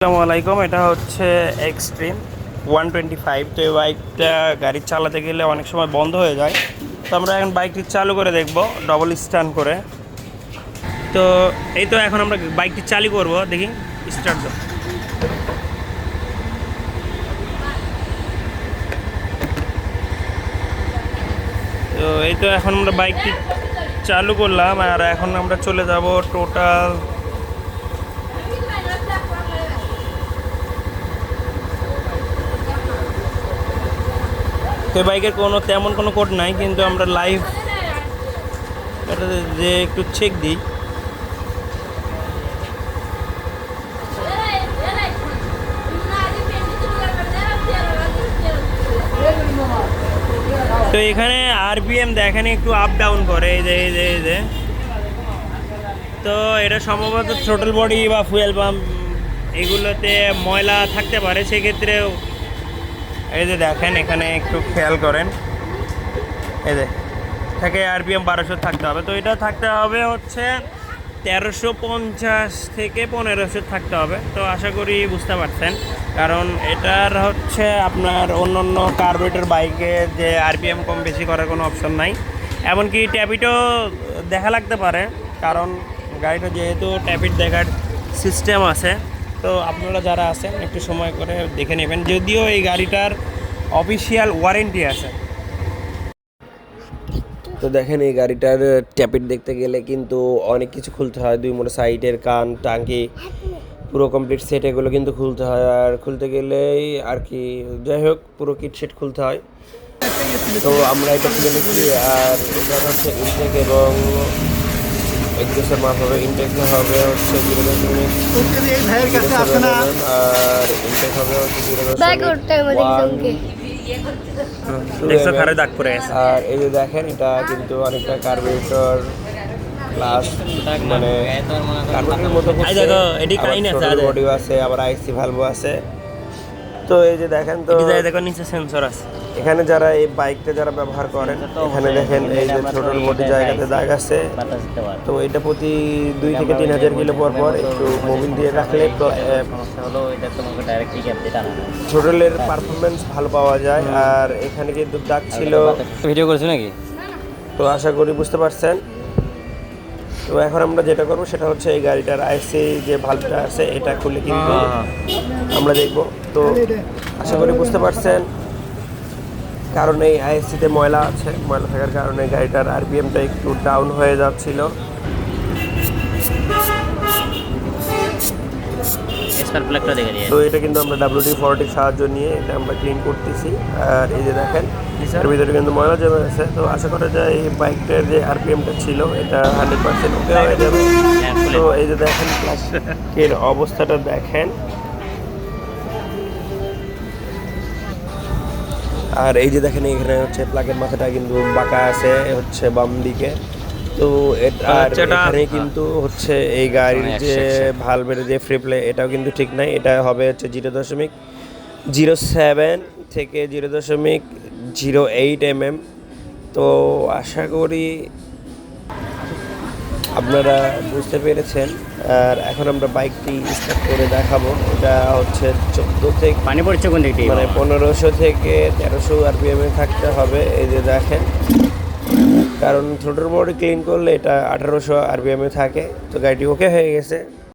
আসসালামু আলাইকুম এটা হচ্ছে এক্সট্রিম ওয়ান টোয়েন্টি ফাইভ তো এই বাইকটা গাড়ি চালাতে গেলে অনেক সময় বন্ধ হয়ে যায়। তো আমরা এখন বাইকটি চালু করে দেখব ডবল স্ট্যান্ড করে। তো এই তো এখন আমরা বাইকটি চালু করব, দেখি স্টার্ট তো এই তো এখন আমরা বাইকটি চালু করলাম, আর এখন আমরা চলে যাব টোটাল তো বাইকের কোনো তেমন কোনো কোড নাই, কিন্তু আমরা লাইভ এটা যে একটু চেক দিই। তো এখানে আরপিএম দেখেন, একটু আপ ডাউন করে, এই যে এই যে এই যে। তো এটা সম্ভবত থ্রোটল বডি বা ফুয়েল পাম্প এগুলোতে ময়লা থাকতে পারে সেক্ষেত্রে এই যে দেখেন, এখানে একটু খেয়াল করেন। এই যে থেকে আরপিএম বারোশো থাকতে হবে। তো এটা থাকতে হবে হচ্ছে তেরোশো পঞ্চাশ থেকে পনেরোশো থাকতে হবে। তো আশা করি বুঝতে পারছেন। কারণ এটার হচ্ছে আপনার অন্য অন্য কার্বোরেটর, বাইকে যে আরপিএম কম বেশি করার কোনো অপশন নাই। এমনকি ট্যাপিটও দেখা লাগতে পারে, কারণ গাড়িটা যেহেতু ট্যাপিট দেখার সিস্টেম আছে তো আপনারা যারা আছেন, একটু সময় করে দেখে নেবেন। যদিও এই গাড়িটার অফিসিয়াল ওয়ারেন্টি আছে। তো দেখেন, এই গাড়িটার ট্যাপিট দেখতে গেলে কিন্তু অনেক কিছু খুলতে হয়। দুই মোটর সাইডের কান, টাঙ্কি, পুরো কমপ্লিট সেট এগুলো কিন্তু খুলতে হয়। আর খুলতে গেলেই আর কি, যাই হোক, পুরো কিট সেট খুলতে হয়। তো আমরা এটা খুলে নিচ্ছি, আর হচ্ছে ইনটেক এবং এক্সেসের মাপ হবে ইনটেক হবে হচ্ছে জিরো দশমিক আর ইনটেক হবে হচ্ছে জিরো পড়ে গেছে। আর এই যে দেখেন এটা কিন্তু অনেকটা কার্বোরেটর প্লাস মানে কার্বোরেটরের মতো এটি কাহিনী আছে, বডি আছে আবার আইসি ভালভো আছে। তো এই যে দেখেন তো দেখো নিচে সেন্সর আছে। এখানে যারা এই বাইকটা যারা ব্যবহার করেন এখানে দেখেন এই যে ছোটল বডি জায়গাতে দাগ আছে। তো এটা প্রতি দুই থেকে তিন হাজার কিলো পর পর একটু মোবিল দিয়ে রাখলে ছোটলের পারফরমেন্স ভালো পাওয়া যায় আর এখানে কিন্তু দাগ ছিল। ভিডিও করছ নাকি? তো আশা করি বুঝতে পারছেন। তো এখন আমরা যেটা করব সেটা হচ্ছে এই গাড়িটার আইসি যে ভালটা আছে এটা খুলে কিন্তু আমরা দেখব। তো আশা করি বুঝতে পারছেন কারণ এই আইএসসিতে ময়লা আছে। ময়লা থাকার কারণে গাড়িটার আরপিএমটা একটু ডাউন হয়ে যাচ্ছিল। দেখে তো এটা কিন্তু আমরা ডাব্লিউডি ফোরটির সাহায্য নিয়ে এটা আমরা ক্লিন করতেছি। আর এই যে দেখেন এর ভিতরে কিন্তু ময়লা জমে আছে তো আশা করা যায় এই বাইকটার যে আরপিএমটা ছিল এটা হান্ড্রেড পার্সেন্ট ওকে হয়ে যাবে। তো এই যে দেখেন প্লাস্টিকের অবস্থাটা দেখেন। আর এই যে দেখেন এখানে হচ্ছে প্লাগের মাথাটা কিন্তু বাঁকা আছে হচ্ছে বাম দিকে তো এট- আর এখানে কিন্তু হচ্ছে এই গাড়ির যে ভালভের যে ফ্রি প্লে এটাও কিন্তু ঠিক নাই। এটা হবে হচ্ছে জিরো দশমিক জিরো সেভেন থেকে জিরো দশমিক জিরো এইট এম এম তো আশা করি আপনারা বুঝতে পেরেছেন। আর এখন আমরা বাইকটি স্টার্ট করে দেখাবো। এটা হচ্ছে চোদ্দ থেকে পানি পড়ছে কোন দিক দিয়ে মানে পনেরোশো থেকে তেরোশো আরপিএম এ থাকতে হবে। এই যে দেখেন। কারণ ছোটোর বডি ক্লিন করলে এটা আঠারোশো আরবিএমে থাকে তো গাড়িটি ওকে হয়ে গেছে।